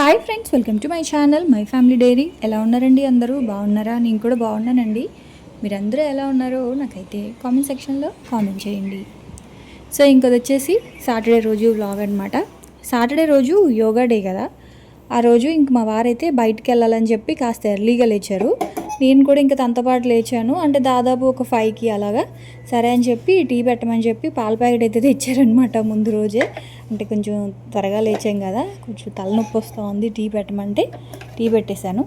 Hi friends welcome to my channel my family diary ఎలా ఉన్నారండి అందరూ? బాగున్నారా? నేను కూడా బాగున్నానండి. మీరందరూ ఎలా ఉన్నారో నాకైతే కామెంట్ సెక్షన్లో కామెంట్ చేయండి. సో ఇంకొది వచ్చేసి సాటర్డే రోజు వ్లాగ్ అనమాట సాటర్డే రోజు యోగా డే కదా. ఆ రోజు ఇంక మా వారైతే బయటికి వెళ్ళాలని చెప్పి కాస్త ఎర్లీగా లేచారు. నేను కూడా ఇంకా తనతో పాటు లేచాను. అంటే దాదాపు ఒక ఫైవ్కి అలాగా. సరే అని చెప్పి టీ పెట్టమని చెప్పి పాల ప్యాకెట్ అయితే తెచ్చారనమాట ముందు రోజే. అంటే కొంచెం త్వరగా లేచాం కదా. కొంచెం తలనొప్పి వస్తూ ఉంది. టీ పెట్టమంటే టీ పెట్టేశాను.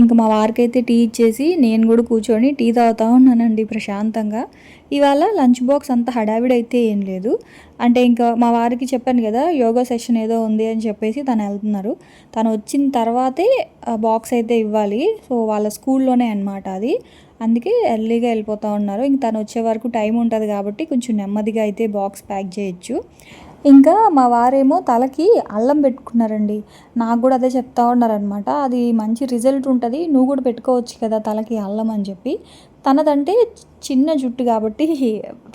ఇంక మా వారికి అయితే టీ ఇచ్చేసి నేను కూడా కూర్చొని టీ తాగుతూ ఉన్నానండి ప్రశాంతంగా. ఇవాళ లంచ్ బాక్స్ అంత హడావిడైతే అయితే ఏం లేదు. అంటే ఇంకా మా వారికి చెప్పాను కదా యోగా సెషన్ ఏదో ఉంది అని చెప్పేసి తను వెళ్తున్నారు. తను వచ్చిన తర్వాతే బాక్స్ అయితే ఇవ్వాలి. సో వాళ్ళ స్కూల్లోనే అనమాట అది. అందుకే ఎర్లీగా వెళ్ళిపోతూ ఉన్నారు. ఇంక తను వచ్చే వరకు టైం ఉంటుంది కాబట్టి కొంచెం నెమ్మదిగా అయితే బాక్స్ ప్యాక్ చేయొచ్చు. ఇంకా మా వారేమో తలకి అల్లం పెట్టుకున్నారండి. నాకు కూడా అదే చెప్తా ఉన్నారనమాట అది మంచి రిజల్ట్ ఉంటుంది. నువ్వు కూడా పెట్టుకోవచ్చు కదా తలకి అల్లం అని చెప్పి. తనదంటే చిన్న జుట్టు కాబట్టి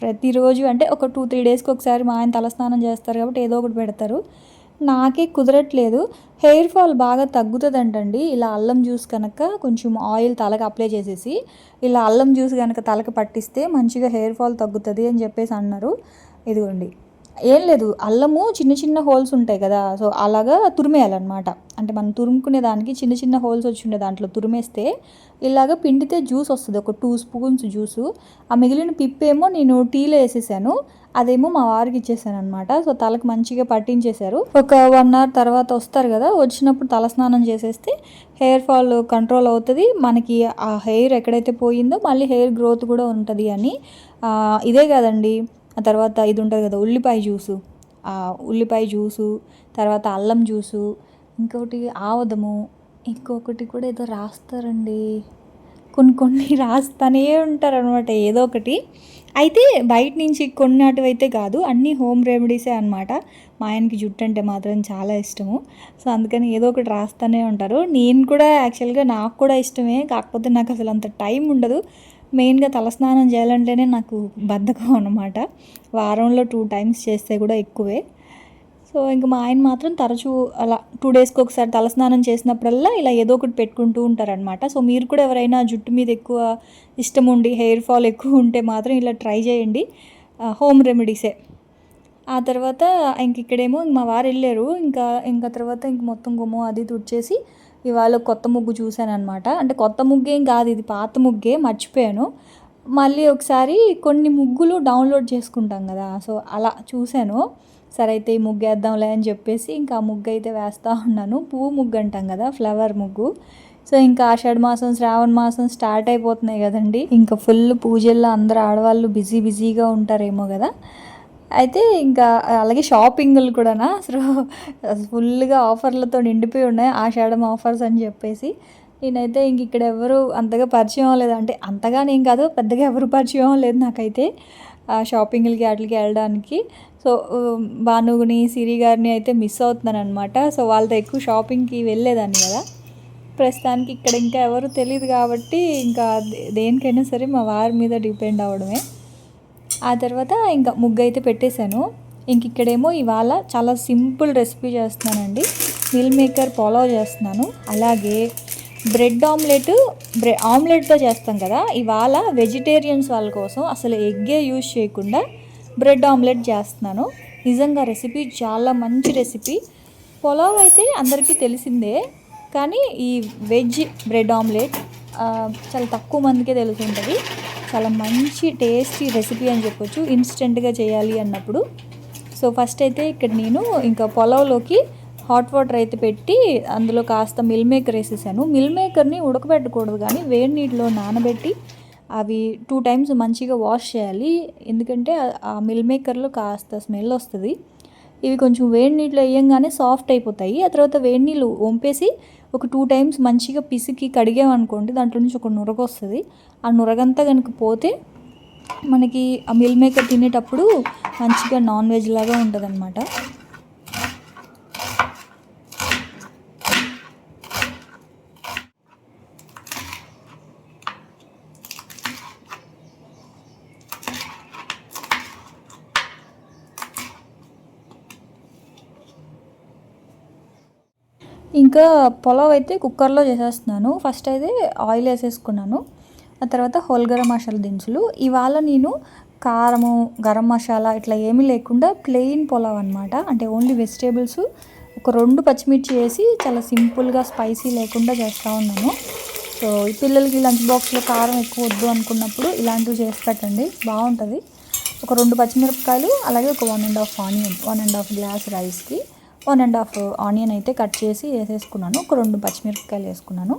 ప్రతిరోజు అంటే ఒక టూ త్రీ డేస్కి ఒకసారి మా ఆయన తలస్నానం చేస్తారు కాబట్టి ఏదో ఒకటి పెడతారు. నాకే కుదరట్లేదు. హెయిర్ ఫాల్ బాగా తగ్గుతుందంటండి. ఇలా అల్లం జ్యూస్ కనుక కొంచెం ఆయిల్ తలకు అప్లై చేసేసి ఇలా అల్లం జ్యూస్ కనుక తలకు పట్టిస్తే మంచిగా హెయిర్ ఫాల్ తగ్గుతుంది అని చెప్పేసి అన్నారు. ఇదిగోండి. ఏం లేదు అల్లము చిన్న చిన్న హోల్స్ ఉంటాయి కదా సో అలాగా తురిమేయాలన్నమాట. అంటే మనం తురుముకునే దానికి చిన్న చిన్న హోల్స్ వచ్చి ఉండే దాంట్లో తురిమేస్తే ఇలాగ పిండితే జ్యూస్ వస్తుంది ఒక టూ స్పూన్స్ జ్యూసు. ఆ మిగిలిన పిప్పేమో నేను టీలో వేసేసాను అదేమో మా వారికి ఇచ్చేసాను అనమాట సో తలకు మంచిగా పట్టించేశారు. ఒక వన్ అవర్ తర్వాత వస్తారు కదా వచ్చినప్పుడు తలస్నానం చేసేస్తే హెయిర్ ఫాల్ కంట్రోల్ అవుతుంది. మనకి ఆ హెయిర్ ఎక్కడైతే పోయిందో మళ్ళీ హెయిర్ గ్రోత్ కూడా ఉంటుంది అని. ఇదే కదండి. ఆ తర్వాత ఇది ఉంటుంది కదా ఉల్లిపాయ జ్యూసు. ఉల్లిపాయ జ్యూసు తర్వాత అల్లం జ్యూసు ఇంకొకటి ఆవదము ఇంకొకటి కూడా ఏదో రాస్తారండి. కొన్ని కొన్ని రాస్తానే ఉంటారనమాట ఏదో ఒకటి. అయితే బయట నుంచి కొన్నటివి అయితే కాదు అన్నీ హోమ్ రెమెడీసే అనమాట మా ఆయనకి జుట్టు అంటే మాత్రం చాలా ఇష్టము. సో అందుకని ఏదో ఒకటి రాస్తూనే ఉంటారు. నేను కూడా యాక్చువల్గా నాకు కూడా ఇష్టమే కాకపోతే నాకు అసలు అంత టైం ఉండదు. మెయిన్గా తలస్నానం చేయాలంటేనే నాకు బద్ధకం అనమాట వారంలో టూ టైమ్స్ చేస్తే కూడా ఎక్కువే. సో ఇంకా మా ఆయన మాత్రం తరచూ అలా టూ డేస్కి ఒకసారి తలస్నానం చేసినప్పుడల్లా ఇలా ఏదో ఒకటి పెట్టుకుంటూ ఉంటారనమాట సో మీరు కూడా ఎవరైనా జుట్టు మీద ఎక్కువ ఇష్టం ఉండి హెయిర్ ఫాల్ ఎక్కువ ఉంటే మాత్రం ఇలా ట్రై చేయండి. హోమ్ రెమెడీసే. ఆ తర్వాత ఇంక ఇక్కడేమో మా వారు వెళ్ళారు. ఇంకా ఇంకా తర్వాత ఇంక మొత్తం గుమ్మ అది తుడిచేసి ఇవాళ కొత్త ముగ్గు చూశాను అనమాట అంటే కొత్త ముగ్గేం కాదు ఇది పాత ముగ్గే మర్చిపోయాను. మళ్ళీ ఒకసారి కొన్ని ముగ్గులు డౌన్లోడ్ చేసుకుంటాం కదా సో అలా చూశాను. సరే అయితే ఈ ముగ్గు వేద్దాంలే అని చెప్పేసి ఇంకా ముగ్గు అయితే వేస్తూ ఉన్నాను. పువ్వు ముగ్గు అంటాం కదా ఫ్లవర్ ముగ్గు. సో ఇంకా ఆషాఢ మాసం శ్రావణ మాసం స్టార్ట్ అయిపోతున్నాయి కదండి. ఇంకా ఫుల్ పూజల్లో అందరు ఆడవాళ్ళు బిజీ బిజీగా ఉంటారేమో కదా. అయితే ఇంకా అలాగే షాపింగ్లు కూడానా? అసలు ఫుల్గా ఆఫర్లతో నిండిపోయి ఉన్నాయి. ఆషాఢం ఆఫర్స్ అని చెప్పేసి. నేనైతే ఇంక ఇక్కడ ఎవరు అంతగా పరిచయం లేదు అంటే అంతగా నేను కాదు పెద్దగా ఎవరు పరిచయం లేదు నాకైతే షాపింగ్లకి వాటికి వెళ్ళడానికి. సో భానుగుని సిరి గారిని అయితే మిస్ అవుతున్నాను అనమాట సో వాళ్ళతో ఎక్కువ షాపింగ్కి వెళ్ళేదాన్ని కదా. ప్రస్తుతానికి ఇక్కడ ఇంకా ఎవరు తెలియదు కాబట్టి ఇంకా దేనికైనా సరే మా వారి మీద డిపెండ్ అవ్వడమే. ఆ తర్వాత ఇంకా ముగ్గు అయితే పెట్టేశాను. ఇంక ఇక్కడేమో ఇవాళ చాలా సింపుల్ రెసిపీ చేస్తున్నానండి. మిల్ మేకర్ ఫాలో చేస్తున్నాను. అలాగే బ్రెడ్ ఆమ్లెట్ బ్రె ఆమ్లెట్తో చేస్తాం కదా ఇవాళ వెజిటేరియన్స్ వాళ్ళ కోసం అసలు ఎగ్గే యూజ్ చేయకుండా బ్రెడ్ ఆమ్లెట్ చేస్తున్నాను. నిజంగా రెసిపీ చాలా మంచి రెసిపీ. పొలావ్ అయితే అందరికీ తెలిసిందే కానీ ఈ వెజ్ బ్రెడ్ ఆమ్లెట్ చాలా తక్కువ మందికే తెలుసుంటుంది. చాలా మంచి టేస్టీ రెసిపీ అని చెప్పొచ్చు. ఇన్స్టెంట్గా చేయాలి అన్నప్పుడు. సో ఫస్ట్ అయితే ఇక్కడ నేను ఇంకా పొలంలోకి హాట్ వాటర్ అయితే పెట్టి అందులో కాస్త మిల్ మేకర్ వేసేసాను. మిల్ మేకర్ని ఉడకబెట్టకూడదు కానీ వేడి నీటిలో నానబెట్టి అవి టూ టైమ్స్ మంచిగా వాష్ చేయాలి. ఎందుకంటే ఆ మిల్ మేకర్లో కాస్త స్మెల్ వస్తుంది. ఇవి కొంచెం వేడి నీళ్ళు వేయంగానే సాఫ్ట్ అయిపోతాయి. ఆ తర్వాత వేడి నీళ్ళు వంపేసి ఒక టూ టైమ్స్ మంచిగా పిసికి కడిగామనుకోండి దాంట్లో నుంచి ఒక నురగ వస్తుంది. ఆ నురగంతా కనుక పోతే మనకి ఆ మిల్ మేకర్ తినేటప్పుడు మంచిగా నాన్ వెజ్ లాగా ఉంటుంది ఇంకా పులావ్ అయితే కుక్కర్లో చేసేస్తున్నాను. ఫస్ట్ అయితే ఆయిల్ వేసేసుకున్నాను. ఆ తర్వాత హోల్ గరం మసాలా దినుసులు. ఇవాళ నేను కారము గరం మసాలా ఇట్లా ఏమీ లేకుండా ప్లెయిన్ పులావ్ అనమాట అంటే ఓన్లీ వెజిటేబుల్స్ ఒక రెండు పచ్చిమిర్చి వేసి చాలా సింపుల్గా స్పైసీ లేకుండా చేస్తూ ఉన్నాను. సో ఈ పిల్లలకి లంచ్ బాక్స్లో కారం ఎక్కువ వద్దు అనుకున్నప్పుడు ఇలాంటివి చేసి పెట్టండి. బాగుంటుంది. ఒక రెండు పచ్చిమిరపకాయలు అలాగే ఒక one and half onion one and half glass రైస్కి. వన్ అండ్ హాఫ్ ఆనియన్ అయితే కట్ చేసి వేసేసుకున్నాను. ఒక రెండు పచ్చిమిరపకాయలు వేసుకున్నాను.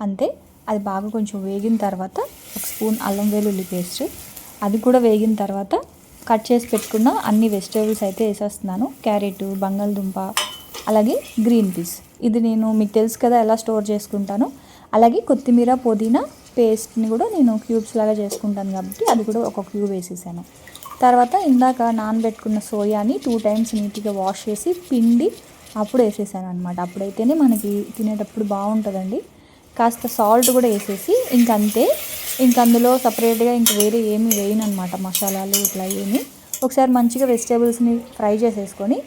అంతే. అది బాగా కొంచెం వేగిన తర్వాత ఒక స్పూన్ అల్లం వెల్లుల్లి పేస్ట్. అది కూడా వేగిన తర్వాత కట్ చేసి పెట్టుకున్న అన్ని వెజిటేబుల్స్ అయితే వేసేస్తున్నాను. క్యారెట్ బంగాళదుంప అలాగే గ్రీన్ పీస్. ఇది నేను మీకు తెలుసు కదా ఎలా స్టోర్ చేసుకుంటాను. అలాగే కొత్తిమీర పుదీనా పేస్ట్ని కూడా నేను క్యూబ్స్ లాగా చేసుకుంటాను కాబట్టి అది కూడా ఒక క్యూబ్ వేసేసాను. తర్వాత ఇందాక నానబెట్టుకున్న సోయాని టూ టైమ్స్ నీట్గా వాష్ చేసి పిండి అప్పుడు వేసేసాను అనమాట అప్పుడైతేనే మనకి తినేటప్పుడు బాగుంటుందండి. కాస్త సాల్ట్ కూడా వేసేసి ఇంకంతే. ఇంక అందులో సపరేట్గా ఇంక వేరే ఏమి వేయను అనమాట మసాలాలు ఇట్లా ఏమి. ఒకసారి మంచిగా వెజిటేబుల్స్ని ఫ్రై చేసేసుకొని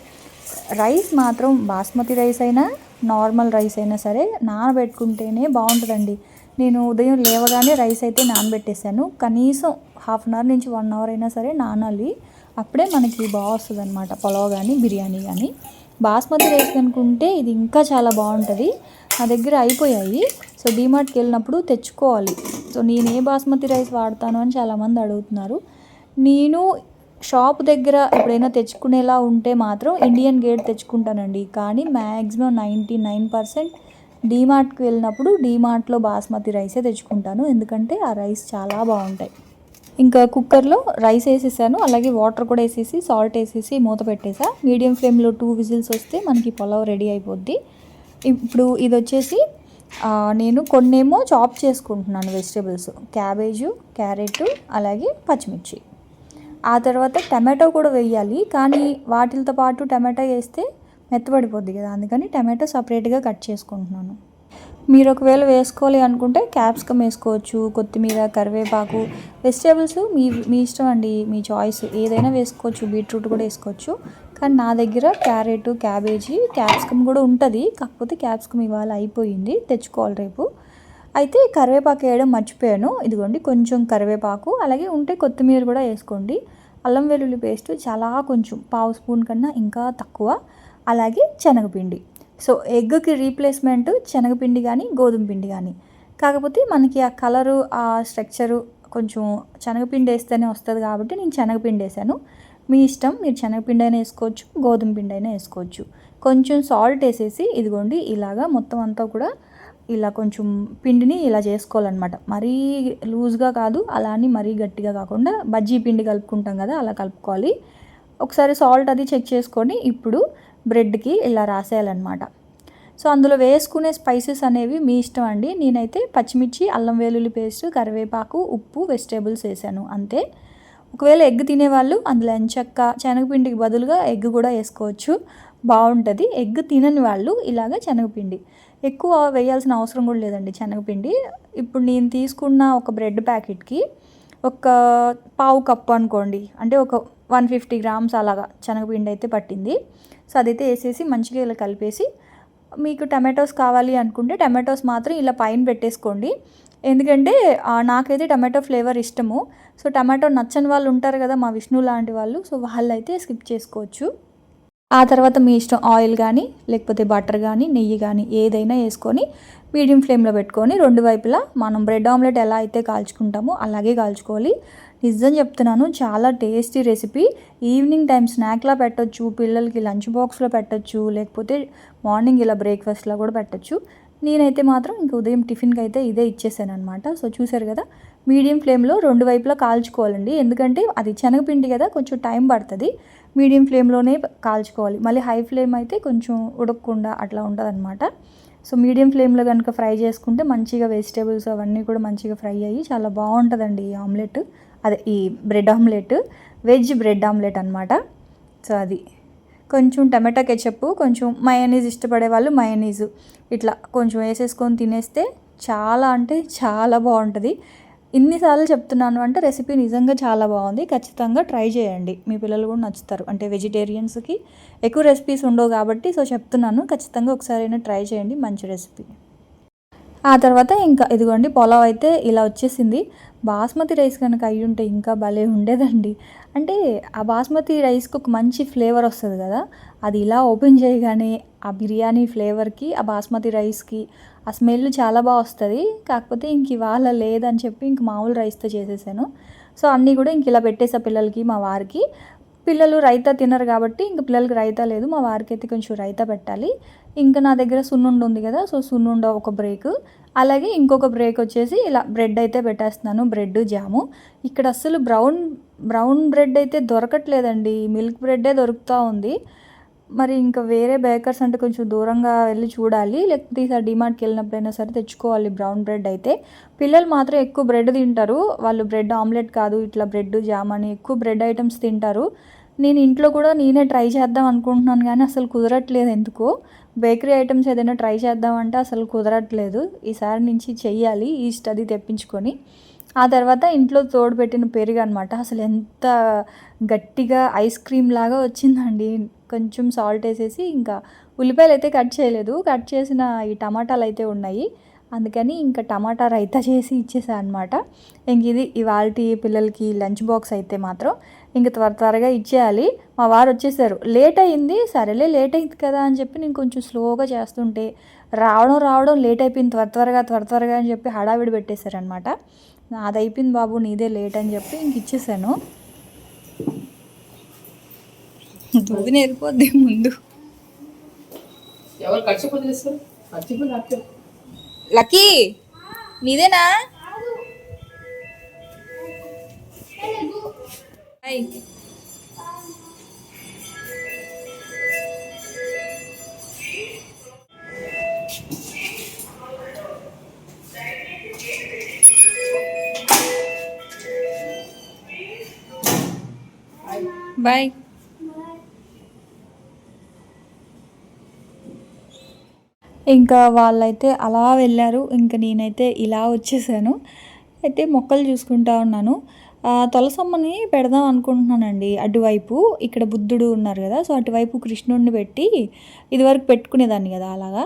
రైస్ మాత్రం బాస్మతి రైస్ అయినా నార్మల్ రైస్ అయినా సరే నానబెట్టుకుంటేనే బాగుంటుందండి. నేను ఉదయం లేవగానే రైస్ అయితే నానబెట్టేసాను కనీసం హాఫ్ అన్ అవర్ నుంచి వన్ అవర్ అయినా సరే నానాలి. అప్పుడే మనకి బాగా వస్తుంది అనమాట పులావ్ కానీ బిర్యానీ కానీ బాస్మతి రైస్ అనుకుంటే ఇది ఇంకా చాలా బాగుంటుంది. నా దగ్గర అయిపోయాయి. సో డీమార్ట్కి వెళ్ళినప్పుడు తెచ్చుకోవాలి. సో నేను ఏ బాస్మతి రైస్ వాడతాను అని చాలామంది అడుగుతున్నారు. నేను షాప్ దగ్గర ఎప్పుడైనా తెచ్చుకునేలా ఉంటే మాత్రం ఇండియన్ గేట్ తెచ్చుకుంటానండి. కానీ మ్యాక్సిమం నైంటీ నైన్ పర్సెంట్ డీమార్ట్కి వెళ్ళినప్పుడు డీమార్ట్లో బాస్మతి రైసే తెచ్చుకుంటాను. ఎందుకంటే ఆ రైస్ చాలా బాగుంటాయి. ఇంకా కుక్కర్లో రైస్ వేసేసాను. అలాగే వాటర్ కూడా వేసేసి సాల్ట్ వేసేసి మూత పెట్టేసా. మీడియం ఫ్లేమ్లో టూ విజిల్స్ వస్తే మనకి పొలవ్ రెడీ అయిపోద్ది. ఇప్పుడు ఇది వచ్చేసి నేను కొన్నేమో చాప్ చేసుకుంటున్నాను వెజిటేబుల్స్. క్యాబేజు క్యారెట్ అలాగే పచ్చిమిర్చి. ఆ తర్వాత టమాటో కూడా వేయాలి. కానీ వాటితో పాటు టమాటో వేస్తే మెత్తబడిపోద్ది కదా అందుకని టమాటో సపరేట్గా కట్ చేసుకుంటున్నాను. మీరు ఒకవేళ వేసుకోవాలి అనుకుంటే క్యాప్సికమ్ వేసుకోవచ్చు కొత్తిమీర కరివేపాకు వెజిటేబుల్స్ మీ మీ ఇష్టం అండి మీ చాయిస్. ఏదైనా వేసుకోవచ్చు బీట్రూట్ కూడా వేసుకోవచ్చు. కానీ నా దగ్గర క్యారెట్ క్యాబేజీ క్యాప్సికమ్ కూడా ఉంటుంది. కాకపోతే క్యాప్సికమ్ ఇవాళ అయిపోయింది తెచ్చుకోవాలి రేపు. అయితే కరివేపాకు వేయడం మర్చిపోయాను. ఇదిగోండి కొంచెం కరివేపాకు అలాగే ఉంటే కొత్తిమీర కూడా వేసుకోండి. అల్లం వెల్లుల్లి పేస్ట్ చాలా కొంచెం పావు స్పూన్ కన్నా ఇంకా తక్కువ. అలాగే శనగపిండి. సో ఎగ్కి రీప్లేస్మెంట్ శనగపిండి కానీ గోధుమ పిండి కానీ కాకపోతే మనకి ఆ కలరు ఆ స్ట్రక్చరు కొంచెం శనగపిండి వేస్తేనే వస్తుంది కాబట్టి నేను శనగపిండి వేసాను. మీ ఇష్టం మీరు శనగపిండి అయినా వేసుకోవచ్చు గోధుమ పిండి అయినా వేసుకోవచ్చు. కొంచెం సాల్ట్ వేసేసి ఇదిగోండి ఇలాగా మొత్తం అంతా కూడా ఇలా కొంచెం పిండిని ఇలా చేసుకోవాలన్నమాట. మరీ లూజ్గా కాదు అలా అని మరీ గట్టిగా కాకుండా బజ్జీ పిండి కలుపుకుంటాం కదా అలా కలుపుకోవాలి. ఒకసారి సాల్ట్ అది చెక్ చేసుకొని ఇప్పుడు బ్రెడ్కి ఇలా రాసేయాలన్నమాట. సో అందులో వేసుకునే స్పైసెస్ అనేవి మీ ఇష్టం అండి. నేనైతే పచ్చిమిర్చి అల్లం వెల్లుల్లి పేస్ట్ కరివేపాకు ఉప్పు వెజిటేబుల్స్ వేసాను. అంతే. ఒకవేళ ఎగ్ తినేవాళ్ళు అందులో ఎంచక్క శనగపిండికి బదులుగా ఎగ్ కూడా వేసుకోవచ్చు. బాగుంటుంది. ఎగ్ తినని వాళ్ళు ఇలాగ శనగపిండి. ఎక్కువ వేయాల్సిన అవసరం కూడా లేదండి శనగపిండి. ఇప్పుడు నేను తీసుకున్న ఒక బ్రెడ్ ప్యాకెట్కి ఒక పావు కప్పు అనుకోండి. అంటే ఒక వన్ ఫిఫ్టీ గ్రామ్స్ అలాగా శనగపిండి అయితే పట్టింది. సో అదైతే వేసేసి మంచిగా ఇలా కలిపేసి మీకు టమాటోస్ కావాలి అనుకుంటే టమాటోస్ మాత్రం ఇలా పైన పెట్టేసుకోండి. ఎందుకంటే నాకైతే టమాటో ఫ్లేవర్ ఇష్టము. సో టమాటో నచ్చని వాళ్ళు ఉంటారు కదా మా విష్ణు లాంటి వాళ్ళు సో వాళ్ళైతే స్కిప్ చేసుకోవచ్చు. ఆ తర్వాత మీ ఇష్టం ఆయిల్ కానీ లేకపోతే బటర్ కానీ నెయ్యి కానీ ఏదైనా వేసుకొని మీడియం ఫ్లేమ్లో పెట్టుకొని రెండు వైపులా మనం బ్రెడ్ ఆమ్లెట్ ఎలా అయితే కాల్చుకుంటామో అలాగే కాల్చుకోవాలి. నిజం చెప్తున్నాను చాలా టేస్టీ రెసిపీ. ఈవినింగ్ టైం స్నాక్లా పెట్టచ్చు పిల్లలకి లంచ్ బాక్స్లో పెట్టచ్చు లేకపోతే మార్నింగ్ ఇలా బ్రేక్ఫాస్ట్లో కూడా పెట్టచ్చు. నేనైతే మాత్రం ఇంక ఉదయం టిఫిన్కి అయితే ఇదే ఇచ్చేసాను అనమాట సో చూసారు కదా మీడియం ఫ్లేమ్లో రెండు వైపులా కాల్చుకోవాలండి. ఎందుకంటే అది శనగపిండి కదా కొంచెం టైం పడుతుంది. మీడియం ఫ్లేమ్లోనే కాల్చుకోవాలి. మళ్ళీ హై ఫ్లేమ్ అయితే కొంచెం ఉడకకుండా అట్లా ఉంటుంది సో మీడియం ఫ్లేమ్లో కనుక ఫ్రై చేసుకుంటే మంచిగా వెజిటేబుల్స్ అవన్నీ కూడా మంచిగా ఫ్రై అయ్యి చాలా బాగుంటుందండి ఈ ఆమ్లెట్. అదే ఈ bread omelette veg bread omelette అనమాట సో అది. కొంచెం టమాటా కెచప్ కొంచెం మయనీస్ ఇష్టపడే వాళ్ళు మయనీస్ ఇట్లా కొంచెం వేసేసుకొని తినేస్తే చాలా అంటే చాలా బాగుంటుంది. ఇన్నిసార్లు చెప్తున్నాను అంటే రెసిపీ నిజంగా చాలా బాగుంది. ఖచ్చితంగా ట్రై చేయండి. మీ పిల్లలు కూడా నచ్చుతారు. అంటే వెజిటేరియన్స్కి ఎక్కువ రెసిపీస్ ఉండవు కాబట్టి సో చెప్తున్నాను. ఖచ్చితంగా ఒకసారైనా ట్రై చేయండి. మంచి రెసిపీ. ఆ తర్వాత ఇంకా ఇదిగోండి పొలావ్ అయితే ఇలా వచ్చేసింది. బాస్మతి రైస్ కనుక అయ్యి ఉంటే ఇంకా భలే ఉండేదండి. అంటే ఆ బాస్మతి రైస్కి ఒక మంచి ఫ్లేవర్ వస్తుంది కదా అది ఇలా ఓపెన్ చేయగానే ఆ బిర్యానీ ఫ్లేవర్కి ఆ బాస్మతి రైస్కి ఆ స్మెల్ చాలా బాగా వస్తుంది. కాకపోతే ఇంక ఇవాళ లేదని చెప్పి ఇంక మామూలు రైస్తో చేసేసాను. సో అన్నీ కూడా ఇంక ఇలా పెట్టేసా పిల్లలకి మా వారికి. పిల్లలు రైతా తినరు కాబట్టి ఇంక పిల్లలకి రైతా లేదు మా వారికి అయితే కొంచెం రైతా పెట్టాలి. ఇంకా నా దగ్గర సున్నుండ ఉంది కదా సో సున్నుండ ఒక బ్రేక్. అలాగే ఇంకొక బ్రేక్ వచ్చేసి ఇలా బ్రెడ్ అయితే పెట్టేస్తున్నాను బ్రెడ్ జాము. ఇక్కడ అస్సలు బ్రౌన్ బ్రౌన్ బ్రెడ్ అయితే దొరకట్లేదండి. మిల్క్ బ్రెడ్డే దొరుకుతూ ఉంది. మరి ఇంకా వేరే బేకర్స్ అంటే కొంచెం దూరంగా వెళ్ళి చూడాలి. లేకపోతే ఈసారి డిమార్ట్కి వెళ్ళినప్పుడైనా సరే తెచ్చుకోవాలి బ్రౌన్ బ్రెడ్ అయితే. పిల్లలు మాత్రం ఎక్కువ బ్రెడ్ తింటారు. వాళ్ళు బ్రెడ్ ఆమ్లెట్ కాదు ఇట్లా బ్రెడ్ జామ్ అని ఎక్కువ బ్రెడ్ ఐటమ్స్ తింటారు. నేను ఇంట్లో కూడా నేనే ట్రై చేద్దాం అనుకుంటున్నాను కానీ అసలు కుదరట్లేదు ఎందుకో? బేకరీ ఐటమ్స్ ఏదైనా ట్రై చేద్దామంటే అసలు కుదరట్లేదు. ఈసారి నుంచి చెయ్యాలి ఈస్ట్ అది తెప్పించుకొని. ఆ తర్వాత ఇంట్లో తోడుపెట్టిన పెరుగు అనమాట అసలు ఎంత గట్టిగా ఐస్ క్రీమ్ లాగా వచ్చిందండి. కొంచెం సాల్ట్ వేసేసి ఇంకా ఉల్లిపాయలు అయితే కట్ చేయలేదు. కట్ చేసిన ఈ టమాటాలు అయితే ఉన్నాయి. అందుకని ఇంకా టమాటా రైతా చేసి ఇచ్చేసా అనమాట ఇంక ఇది ఇవాళ పిల్లలకి లంచ్ బాక్స్ అయితే మాత్రం. ఇంక త్వర త్వరగా ఇచ్చేయాలి. మా వారు వచ్చేసారు. లేట్ అయింది. సరేలే లేట్ అయింది కదా అని చెప్పి నేను కొంచెం స్లోగా చేస్తుంటే రావడం రావడం లేట్ అయిపోయింది. త్వర త్వరగా త్వర త్వరగా అని చెప్పి హడావిడి పెట్టేశారనమాట అది అయిపోయింది బాబు నీదే లేట్ అని చెప్పి ఇంక ఇచ్చేసాను. దూదిని వెళ్ళిపోద్ది ముందు. లక్కీ నీదేనా? హాయ్ బాయ్ ఇంకా వాళ్ళైతే అలా వెళ్ళారు. ఇంకా నేనైతే ఇలా వచ్చేసాను. అయితే మొక్కలు చూసుకుంటా ఉన్నాను. తులసమ్మని పెడదాం అనుకుంటున్నానండి. అటువైపు ఇక్కడ బుద్ధుడు ఉన్నారు కదా సో అటువైపు కృష్ణుడిని పెట్టి ఇదివరకు పెట్టుకునేదాన్ని కదా అలాగా.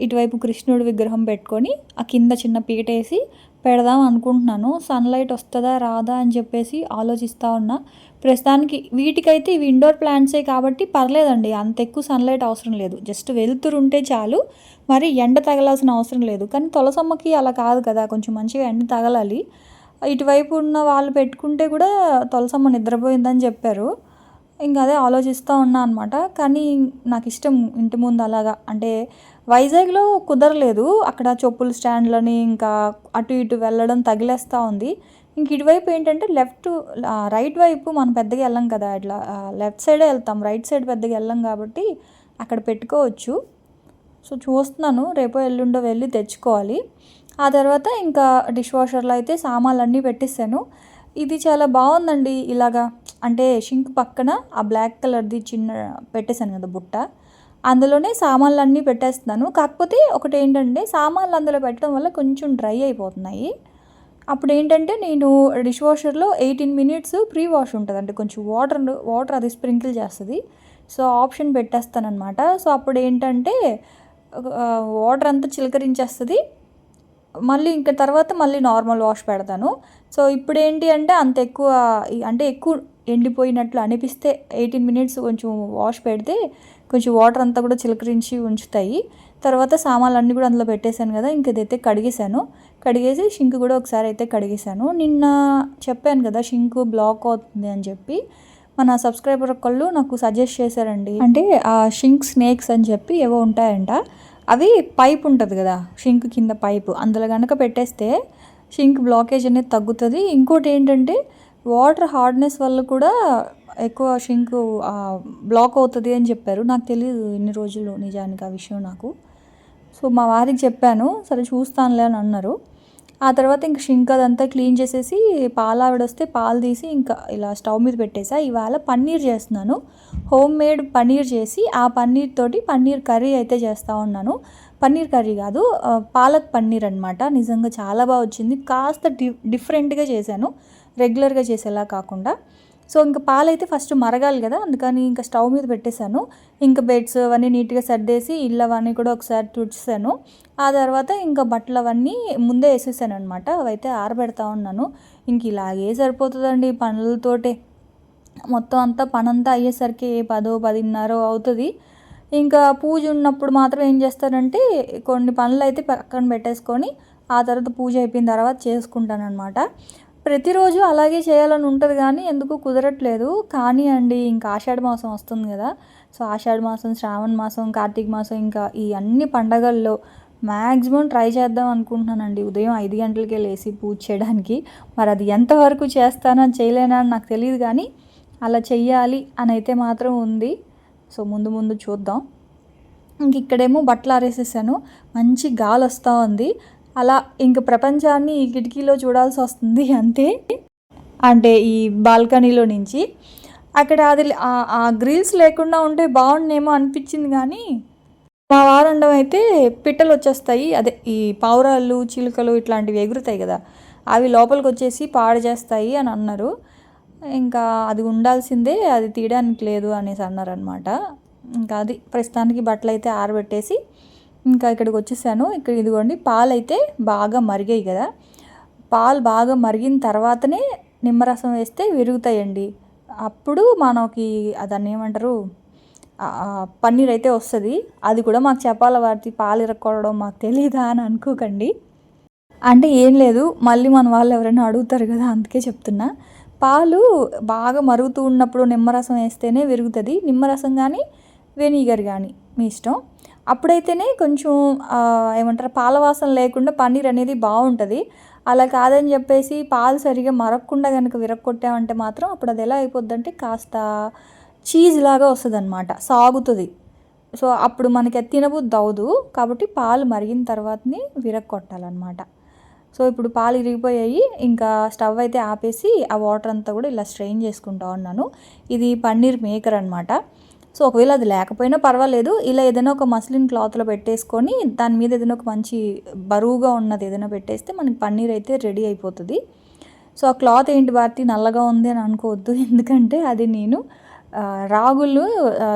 ఇటువైపు కృష్ణుడి విగ్రహం పెట్టుకొని ఆ కింద చిన్న పీటేసి పెడదాం అనుకుంటున్నాను. సన్లైట్ వస్తుందా రాదా అని చెప్పేసి ఆలోచిస్తూ ఉన్నా. ప్రస్తుతానికి వీటికైతే ఇవి ఇండోర్ ప్లాంట్సే కాబట్టి పర్లేదండి. అంత ఎక్కువ సన్లైట్ అవసరం లేదు. జస్ట్ వెలుతురు ఉంటే చాలు. మరి ఎండ తగలాల్సిన అవసరం లేదు. కానీ తులసమ్మకి అలా కాదు కదా కొంచెం మంచిగా ఎండ తగలాలి. ఇటువైపు ఉన్న వాళ్ళు పెట్టుకుంటే కూడా తులసమ్మ నిద్రపోయిందని చెప్పారు. ఇంకా అదే ఆలోచిస్తూ ఉన్నా అనమాట కానీ నాకు ఇష్టం ఇంటి ముందు అలాగా. అంటే వైజాగ్లో కుదరలేదు. అక్కడ చెప్పుల స్టాండ్లని ఇంకా అటు ఇటు వెళ్ళడం తగిలేస్తూ ఉంది. ఇంక ఇటువైపు ఏంటంటే లెఫ్ట్ రైట్ వైపు మనం పెద్దగా వెళ్ళం కదా. ఇట్లా లెఫ్ట్ సైడే వెళ్తాం. రైట్ సైడ్ పెద్దగా వెళ్ళం కాబట్టి అక్కడ పెట్టుకోవచ్చు. సో చూస్తున్నాను. రేపో ఎల్లుండో వెళ్ళి తెచ్చుకోవాలి. ఆ తర్వాత ఇంకా డిష్ వాషర్లో అయితే సామాన్లు అన్నీ పెట్టేశాను. ఇది చాలా బాగుందండి ఇలాగా. అంటే షింక్ పక్కన ఆ బ్లాక్ కలర్ది చిన్న పెట్టేశాను కదా బుట్ట. అందులోనే సామాన్లు అన్నీ పెట్టేస్తున్నాను. కాకపోతే ఒకటి ఏంటంటే సామాన్లు అందులో పెట్టడం వల్ల కొంచెం డ్రై అయిపోతున్నాయి. అప్పుడు ఏంటంటే నేను డిష్ వాషర్లో ఎయిటీన్ మినిట్స్ ప్రీ వాష్ ఉంటుంది అంటే కొంచెం వాటర్ వాటర్ అది స్ప్రింకిల్ చేస్తుంది. సో ఆప్షన్ పెట్టేస్తానమాట సో అప్పుడు ఏంటంటే వాటర్ అంతా చిలకరించేస్తుంది. మళ్ళీ ఇంకా తర్వాత మళ్ళీ నార్మల్ వాష్ పెడతాను. సో ఇప్పుడు ఏంటి అంటే అంత ఎక్కువ అంటే ఎక్కువ ఎండిపోయినట్లు అనిపిస్తే ఎయిటీన్ మినిట్స్ కొంచెం వాష్ పెడితే కొంచెం వాటర్ అంతా కూడా చిలకరించి ఉంచుతాయి. తర్వాత సామాన్లు అన్నీ కూడా అందులో పెట్టేశాను కదా ఇంక ఇదైతే కడిగేశాను. కడిగేసి షింక్ కూడా ఒకసారి అయితే కడిగేశాను. నిన్న చెప్పాను కదా షింక్ బ్లాక్ అవుతుంది అని చెప్పి. మన సబ్స్క్రైబర్ ఒకళ్ళు నాకు సజెస్ట్ చేశారండి. అంటే ఆ షింక్ స్నేక్స్ అని చెప్పి ఏవో ఉంటాయంట. అవి పైప్ ఉంటుంది కదా షింక్ కింద పైప్. అందులో కనుక పెట్టేస్తే షింక్ బ్లాకేజ్ అనేది తగ్గుతుంది. ఇంకోటి ఏంటంటే వాటర్ హార్డ్నెస్ వల్ల కూడా ఎక్కువ షింక్ బ్లాక్ అవుతుంది అని చెప్పారు. నాకు తెలియదు ఇన్ని రోజులు నిజానికి ఆ విషయం నాకు. సో మా వారికి చెప్పాను సరే చూస్తానులే అని అన్నారు. ఆ తర్వాత ఇంక షింక్ అదంతా క్లీన్ చేసేసి పాలు ఆవిడొస్తే పాలు తీసి ఇంకా ఇలా స్టవ్ మీద పెట్టేసా. ఇవాళ పన్నీర్ చేస్తున్నాను. హోమ్ మేడ్ పన్నీర్ చేసి ఆ పన్నీర్ తోటి పన్నీర్ కర్రీ అయితే చేస్తూ ఉన్నాను. పన్నీర్ కర్రీ కాదు పాలక్ పన్నీర్ అనమాట నిజంగా చాలా బాగా వచ్చింది. కాస్త డి డిఫరెంట్గా చేశాను. రెగ్యులర్గా చేసేలా కాకుండా. సో ఇంకా పాలైతే ఫస్ట్ మరగాలి కదా అందుకని ఇంకా స్టవ్ మీద పెట్టేశాను. ఇంకా బెడ్స్ అవన్నీ నీట్గా సర్దేసి ఇల్లు అవన్నీ కూడా ఒకసారి తుడిచాను ఆ తర్వాత ఇంకా బట్టలు అవన్నీ ముందే వేసేసాను అనమాట అవైతే ఆరబెడతా ఉన్నాను. ఇంక ఇలాగే సరిపోతుందండి పనులతోటే. మొత్తం అంతా పనంతా అయ్యేసరికి పదో పదిన్నర అవుతుంది. ఇంకా పూజ ఉన్నప్పుడు మాత్రం ఏం చేస్తానంటే కొన్ని పనులు అయితే పక్కన పెట్టేసుకొని ఆ తర్వాత పూజ అయిపోయిన తర్వాత చేసుకుంటాను అనమాట ప్రతిరోజు అలాగే చేయాలని ఉంటుంది కానీ ఎందుకు కుదరట్లేదు. కానీ అండి ఇంకా ఆషాఢ మాసం వస్తుంది కదా. సో ఆషాఢ మాసం శ్రావణ మాసం కార్తీక మాసం ఇంకా ఈ అన్ని పండగల్లో మ్యాక్సిమం ట్రై చేద్దాం అనుకుంటున్నానండి. ఉదయం ఐదు గంటలకే లేచి పూజ చేయడానికి. మరి అది ఎంతవరకు చేస్తానో చేయలేనా అని నాకు తెలియదు కానీ అలా చెయ్యాలి అని అయితే మాత్రం ఉంది. సో ముందు ముందు చూద్దాం. ఇంక ఇక్కడేమో బట్టలు ఆరేసేసాను. మంచి గాలి వస్తూ ఉంది. అలా ఇంక ప్రపంచాన్ని ఈ కిటికీలో చూడాల్సి వస్తుంది అంతే అంటే ఈ బాల్కనీలో నుంచి. అక్కడ అది ఆ- గ్రిల్స్ లేకుండా ఉంటే బాగుండేమో అనిపించింది కానీ మా వారండం అయితే పిట్టలు వచ్చేస్తాయి. అదే ఈ పావురాలు చిలుకలు ఇట్లాంటివి ఎగురుతాయి కదా అవి లోపలికి వచ్చేసి పాడు చేస్తాయి అని అన్నారు. ఇంకా అది ఉండాల్సిందే అది తీయడానికి లేదు అనేసి అన్నారనమాట ఇంకా అది ప్రస్తుతానికి బట్టలు అయితే ఆరబెట్టేసి ఇంకా ఇక్కడికి వచ్చేసాను. ఇక్కడ ఇదిగోండి పాలు అయితే బాగా మరిగాయి కదా. పాలు బాగా మరిగిన తర్వాతనే నిమ్మరసం వేస్తే విరుగుతాయండి. అప్పుడు మనకి దాన్ని ఏమంటారు? పన్నీర్ అయితే వస్తుంది. అది కూడా మాకు చెప్పాలి వాటి పాలు ఇరక్కోవడం మాకు తెలియదా అని అనుకోకండి. అంటే ఏం లేదు మళ్ళీ మన వాళ్ళు ఎవరైనా అడుగుతారు కదా అందుకే చెప్తున్నా. పాలు బాగా మరుగుతూ ఉన్నప్పుడు నిమ్మరసం వేస్తేనే విరుగుతుంది. నిమ్మరసం కానీ వెనిగర్ కానీ మీ ఇష్టం. అప్పుడైతేనే కొంచెం ఏమంటారు పాల వాసన లేకుండా పన్నీర్ అనేది బాగుంటుంది. అలా కాదని చెప్పేసి పాలు సరిగా మరక్కుండా కనుక విరక్కొట్టామంటే మాత్రం అప్పుడు అది ఎలా అయిపోద్ది కాస్త చీజ్ లాగా వస్తుంది అనమాట సాగుతుంది. సో అప్పుడు మనకి తినబుద్ది తినబుద్ధి అవ్వదు కాబట్టి పాలు మరిగిన తర్వాతని విరక్కొట్టాలన్నమాట. సో ఇప్పుడు పాలు ఇరిగిపోయాయి. ఇంకా స్టవ్ అయితే ఆపేసి ఆ వాటర్ అంతా కూడా ఇలా స్ట్రెయిన్ చేసుకుంటా ఉన్నాను. ఇది పన్నీర్ మేకర్ అనమాట సో ఒకవేళ అది లేకపోయినా పర్వాలేదు. ఇలా ఏదైనా ఒక మస్లిన్ క్లాత్లో పెట్టేసుకొని దాని మీద ఏదైనా ఒక మంచి బరువుగా ఉన్నది ఏదైనా పెట్టేస్తే మనకి పన్నీర్ అయితే రెడీ అయిపోతుంది. సో ఆ క్లాత్ ఏంటి భారతి? నల్లగా ఉంది అని అనుకోవద్దు. ఎందుకంటే అది నేను రాగులు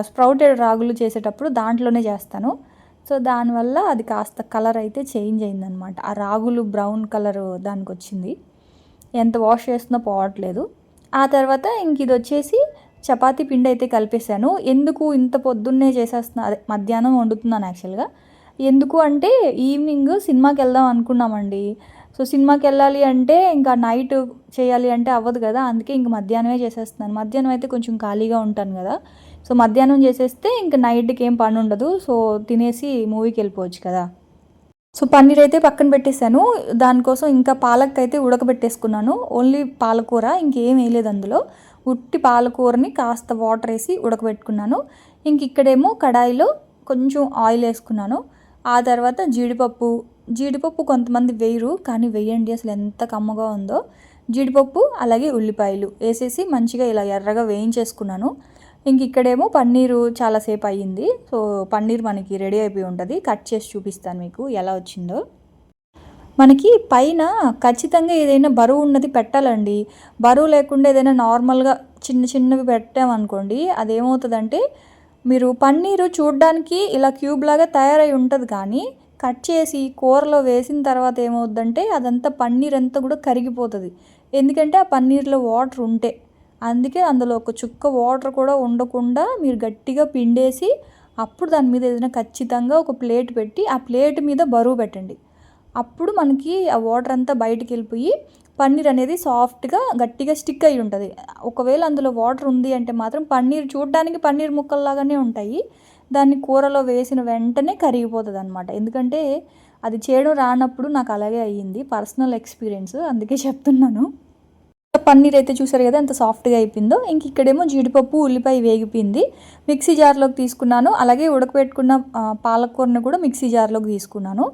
స్ప్రౌటెడ్ రాగులు చేసేటప్పుడు దాంట్లోనే చేస్తాను. సో దానివల్ల అది కాస్త కలర్ అయితే చేంజ్ అయిందనమాట ఆ రాగులు బ్రౌన్ కలర్ దానికి వచ్చింది ఎంత వాష్ చేస్తున్నా పోవట్లేదు. ఆ తర్వాత ఇంక ఇది వచ్చేసి చపాతీ పిండి అయితే కలిపేశాను. ఎందుకు ఇంత పొద్దున్నే చేసేస్తున్నా? అదే మధ్యాహ్నం వండుతున్నాను యాక్చువల్గా. ఎందుకు అంటే ఈవినింగ్ సినిమాకి వెళ్దాం అనుకున్నామండి. సో సినిమాకి వెళ్ళాలి అంటే ఇంకా నైట్ చేయాలి అంటే అవ్వదు కదా. అందుకే ఇంక మధ్యాహ్నమే చేసేస్తున్నాను. మధ్యాహ్నం అయితే కొంచెం ఖాళీగా ఉంటాను కదా. సో మధ్యాహ్నం చేసేస్తే ఇంకా నైట్కి ఏం పని ఉండదు. సో తినేసి మూవీకి వెళ్ళిపోవచ్చు కదా. సో పన్నీర్ అయితే పక్కన పెట్టేశాను. దానికోసం ఇంకా పాలక్ అయితే ఉడకబెట్టేసుకున్నాను. ఓన్లీ పాలకూర ఇంకేం వేయలేదు అందులో. ఉట్టి పాలకూరని కాస్త వాటర్ వేసి ఉడకబెట్టుకున్నాను. ఇంక ఇక్కడేమో కడాయిలో కొంచెం ఆయిల్ వేసుకున్నాను. ఆ తర్వాత జీడిపప్పు జీడిపప్పు కొంతమంది వేయరు కానీ వేయండి అసలు ఎంత కమ్మగా ఉందో. జీడిపప్పు అలాగే ఉల్లిపాయలు వేసేసి మంచిగా ఇలా ఎర్రగా వేయించేసుకున్నాను. ఇంక ఇక్కడేమో పన్నీరు చాలాసేపు అయ్యింది. సో పన్నీర్ మనకి రెడీ అయిపోయి ఉంటుంది. కట్ చేసి చూపిస్తాను మీకు ఎలా వచ్చిందో. మనకి పైన ఖచ్చితంగా ఏదైనా బరువు ఉన్నది పెట్టాలండి. బరువు లేకుండా ఏదైనా నార్మల్గా చిన్న చిన్నవి పెట్టామనుకోండి అదేమవుతుందంటే మీరు పన్నీరు చూడడానికి ఇలా క్యూబ్ లాగా తయారై ఉంటుంది కానీ కట్ చేసి కూరలో వేసిన తర్వాత ఏమవుద్దంటే అదంతా పన్నీర్ అంతా కూడా కరిగిపోతుంది. ఎందుకంటే ఆ పన్నీర్లో వాటర్ ఉంటే అందుకే అందులో ఒక చుక్క వాటర్ కూడా ఉండకుండా మీరు గట్టిగా పిండేసి అప్పుడు దాని మీద ఏదైనా ఖచ్చితంగా ఒక ప్లేట్ పెట్టి ఆ ప్లేట్ మీద బరువు పెట్టండి. అప్పుడు మనకి ఆ వాటర్ అంతా బయటికి వెళ్ళిపోయి పన్నీర్ అనేది సాఫ్ట్గా గట్టిగా స్టిక్ అయి ఉంటుంది. ఒకవేళ అందులో వాటర్ ఉంది అంటే మాత్రం పన్నీర్ చూడడానికి పన్నీర్ ముక్కల్లాగానే ఉంటాయి. దాన్ని కూరలో వేసిన వెంటనే కరిగిపోతుంది అనమాట ఎందుకంటే అది చేయడం రానప్పుడు నాకు అలాగే అయ్యింది పర్సనల్ ఎక్స్పీరియన్స్ అందుకే చెప్తున్నాను. పన్నీర్ అయితే చూసారు కదా ఎంత సాఫ్ట్గా అయిపోయిందో. ఇంక ఇక్కడేమో జీడిపప్పు ఉల్లిపాయ వేగిపోయింది. మిక్సీ జార్లోకి తీసుకున్నాను. అలాగే ఉడకబెట్టుకున్న పాలకూరను పాలకూరని కూడా మిక్సీ జార్లోకి తీసుకున్నాను.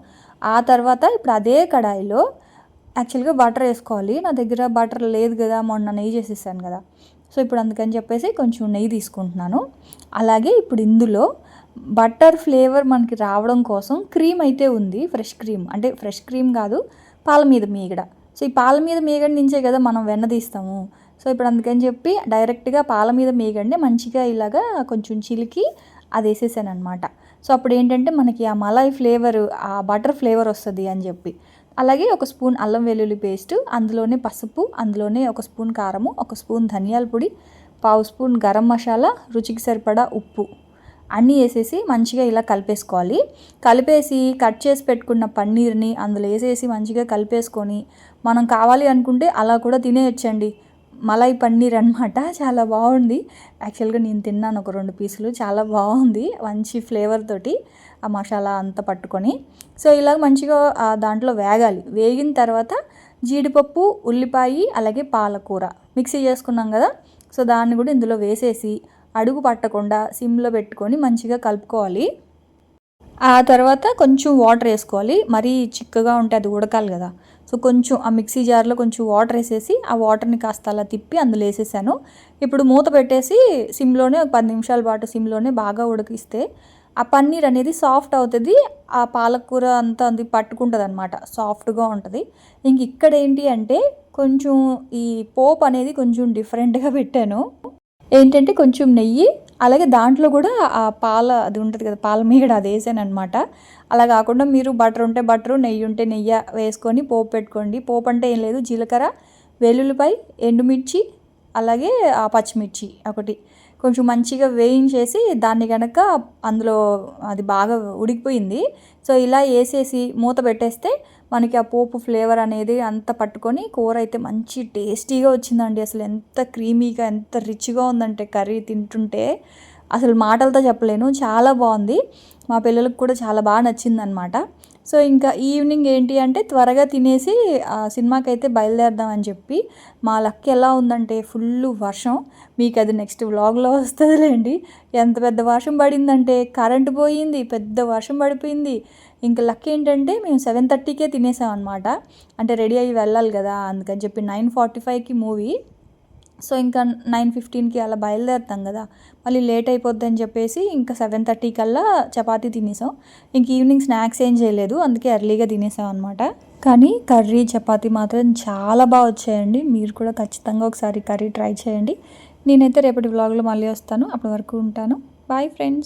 ఆ తర్వాత ఇప్పుడు అదే కడాయిలో యాక్చువల్గా బటర్ వేసుకోవాలి. నా దగ్గర బటర్ లేదు కదా మొన్న నెయ్యి చేసేసాను కదా. సో ఇప్పుడు అందుకని చెప్పేసి కొంచెం నెయ్యి తీసుకుంటున్నాను. అలాగే ఇప్పుడు ఇందులో బటర్ ఫ్లేవర్ మనకి రావడం కోసం క్రీమ్ అయితే ఉంది ఫ్రెష్ క్రీమ్. అంటే ఫ్రెష్ క్రీమ్ కాదు పాల మీద మీగడ. సో ఈ పాల మీద మీగడ నుంచే కదా మనం వెన్న తీస్తాము. సో ఇప్పుడు అందుకని చెప్పి డైరెక్ట్గా పాల మీద మీగడిని మంచిగా ఇలాగా కొంచెం చిలికి అది వేసేసాను అనమాట సో అప్పుడు ఏంటంటే మనకి ఆ మలాయ్ ఫ్లేవర్ ఆ బటర్ ఫ్లేవర్ వస్తుంది అని చెప్పి. అలాగే ఒక స్పూన్ అల్లం వెల్లుల్లి పేస్ట్ అందులోనే పసుపు అందులోనే ఒక స్పూన్ కారము ఒక స్పూన్ ధనియాల పొడి పావు స్పూన్ గరం మసాలా రుచికి సరిపడా ఉప్పు. అన్నీ వేసేసి మంచిగా ఇలా కలిపేసుకోవాలి. కలిపేసి కట్ చేసి పెట్టుకున్న పన్నీర్ని అందులో వేసేసి మంచిగా కలిపేసుకొని మనం కావాలి అనుకుంటే అలా కూడా తినేయచ్చండి. మలై పన్నీర్ అనమాట చాలా బాగుంది. యాక్చువల్గా నేను తిన్నాను ఒక రెండు పీసులు. చాలా బాగుంది. మంచి ఫ్లేవర్ తోటి ఆ మసాలా అంతా పట్టుకొని. సో ఇలా మంచిగా దాంట్లో వేగాలి. వేగిన తర్వాత జీడిపప్పు ఉల్లిపాయ అలాగే పాలకూర మిక్సీ చేసుకున్నాం కదా. సో దాన్ని కూడా ఇందులో వేసేసి అడుగు పట్టకుండా సిమ్లో పెట్టుకొని మంచిగా కలుపుకోవాలి. ఆ తర్వాత కొంచెం వాటర్ వేసుకోవాలి. మరీ చిక్కగా ఉంటే అది ఉడకాలి కదా. సో కొంచెం ఆ మిక్సీ జార్లో కొంచెం వాటర్ వేసేసి ఆ వాటర్ని కాస్త అలా తిప్పి అందులో వేసేసాను. ఇప్పుడు మూత పెట్టేసి సిమ్లోనే ఒక పది నిమిషాల పాటు సిమ్లోనే బాగా ఉడికిస్తే ఆ పన్నీర్ అనేది సాఫ్ట్ అవుతుంది ఆ పాలకూర అంతా అది పట్టుకుంటుంది అనమాట సాఫ్ట్గా ఉంటుంది. ఇంక ఇక్కడ ఏంటి అంటే కొంచెం ఈ పోప్ అనేది కొంచెం డిఫరెంట్గా పెట్టాను. ఏంటంటే కొంచెం నెయ్యి అలాగే దాంట్లో కూడా ఆ పాల అది ఉంటుంది కదా పాల మీగడ అది వేసాను అనమాట అలా కాకుండా మీరు బటర్ ఉంటే బటరు నెయ్యి ఉంటే నెయ్యి వేసుకొని పోపు పెట్టుకోండి. పోపు అంటే ఏం లేదు జీలకర్ర వెల్లుల్లిపాయ ఎండుమిర్చి అలాగే ఆ పచ్చిమిర్చి ఒకటి. కొంచెం మంచిగా వేయించేసి దాన్ని కనుక అందులో అది బాగా ఉడికిపోయింది. సో ఇలా వేసేసి మూత పెట్టేస్తే మనకి ఆ పోపు ఫ్లేవర్ అనేది అంత పట్టుకొని కూర అయితే మంచి టేస్టీగా వచ్చిందండి. అసలు ఎంత క్రీమీగా ఎంత రిచ్గా ఉందంటే కర్రీ తింటుంటే. అసలు మాటలతో చెప్పలేను. చాలా బాగుంది. మా పిల్లలకు కూడా చాలా బాగా నచ్చిందనమాట సో ఇంకా ఈవినింగ్ ఏంటి అంటే త్వరగా తినేసి సినిమాకి అయితే బయలుదేరదామని చెప్పి మా లక్ ఎలా ఉందంటే ఫుల్ వర్షం. మీకు అది నెక్స్ట్ వ్లాగ్లో వస్తుందిలేండి. ఎంత పెద్ద వర్షం పడిందంటే కరెంటు పోయింది పెద్ద వర్షం పడిపోయింది. ఇంకా లక్ ఏంటంటే మేము సెవెన్ థర్టీకే తినేసాం అనమాట అంటే రెడీ అయ్యి వెళ్ళాలి కదా అందుకని చెప్పి నైన్ ఫార్టీ ఫైవ్కి మూవీ. సో ఇంకా నైన్ ఫిఫ్టీన్కి అలా బయలుదేరుతాం కదా మళ్ళీ లేట్ అయిపోద్ది అని చెప్పేసి ఇంకా సెవెన్ థర్టీ కల్లా చపాతీ తినేసాం. ఇంక ఈవినింగ్ స్నాక్స్ ఏం చేయలేదు అందుకే ఎర్లీగా తినేసాం అనమాట కానీ కర్రీ చపాతీ మాత్రం చాలా బాగా వచ్చాయండి. మీరు కూడా ఖచ్చితంగా ఒకసారి కర్రీ ట్రై చేయండి. నేనైతే రేపటి వ్లాగ్లో మళ్ళీ వస్తాను. అప్పటి వరకు ఉంటాను. Bye friends.